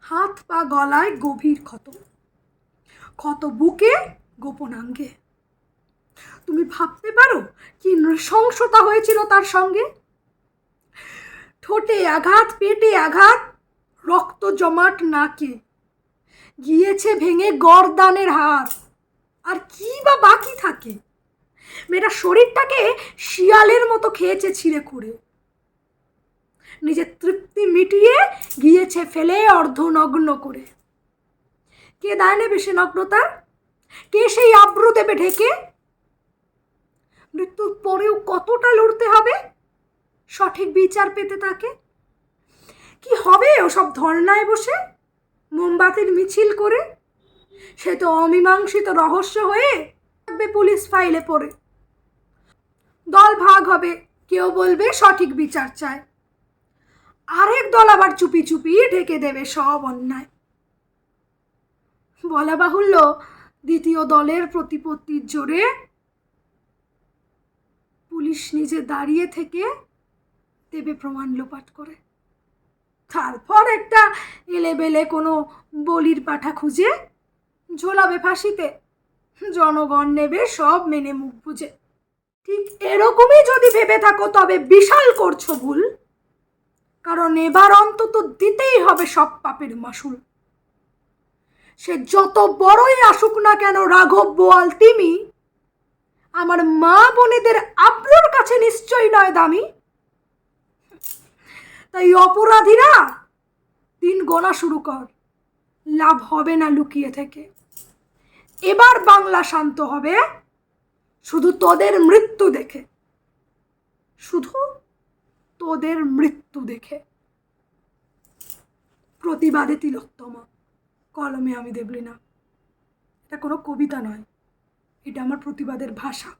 হাত পা গলায় গভীর ক্ষত। ক্ষত বুকে গোপনাঙ্গে তুমি ভাবতে পারো কি নৃশংসতা হয়েছিল তার সঙ্গে? ঠোঁটে আঘাত, পেটে আঘাত, রক্ত জমাট নাকে। গিয়েছে ভেঙে গরদানের হার। আর কি বা বাকি থাকে? মেয়েটা শরীরটাকে শিয়ালের মতো খেয়েছে ছিঁড়ে খুঁড়ে। নিজের গিয়েছে ফেলে অর্ধনগ্ন করে। কে দায় নেবে সে নগ্নতার কে সেই আব্রু দেবে ঢেকে? মৃত্যুর পরেও কতটা লড়তে হবে? সঠিক বিচার পেতে তাকে? কি হবে ওসব ধর্নায় বসে? মোমবাতির মিছিল করে? সে তো অমীমাংসিত রহস্য হয়ে থাকবে পুলিশ ফাইলে পড়ে। দল ভাগ হবে, কেউ বলবে সঠিক বিচার চায়। আরেক দল আবার চুপি চুপি ঢেকে দেবে সব অন্যায়। বলা বাহুল্য, দ্বিতীয় দলের প্রতিপত্তির জোরে পুলিশ নিজে দাঁড়িয়ে থেকে দেবে প্রমাণ লোপাট করে। তারপর একটা এলেবেলে কোনো বলির পাঠা খুঁজে ঝোলাবে ফাঁসিতে। জনগণ নেবে, সব মেনে মুখ বুঝে ঠিক এরকমই যদি ভেবে থাকো, তবে বিশাল করছ ভুল। কারণ এবার অন্তত দিতেই হবে সব পাপের মাসুল। সে যত বড়ই আসুক না কেন, রাঘব বোয়াল, তিমি, আমার মা বোনেদের আপনার কাছে নিশ্চয়ই নয় দামি। তাই অপরাধীরা, দিন গোনা শুরু কর, লাভ হবে না লুকিয়ে থেকে। এবার বাংলা শান্ত হবে, শুধু তোদের মৃত্যু দেখে। শুধু তোদের মৃত্যু দেখে। প্রতিবাদে তিলোত্তমা, কলমে আমি দেবলি না এটা কোনো কবিতা নয়। এটা আমার প্রতিবাদের ভাষা।